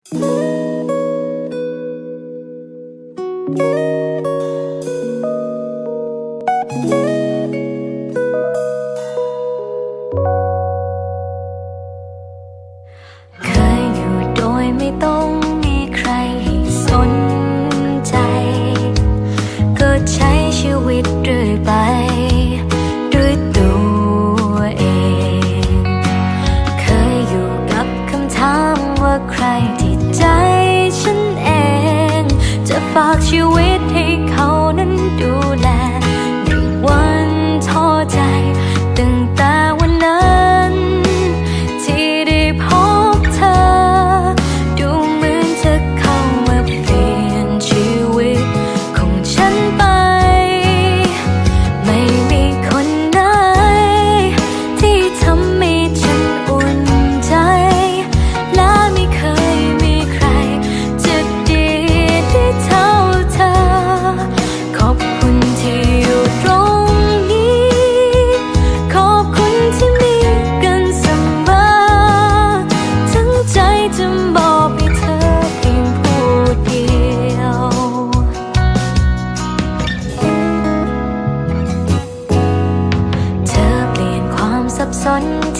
เคยอยู่โดยไม่ต้อง ชีวิตให้เขานั้นดูแล สนใจ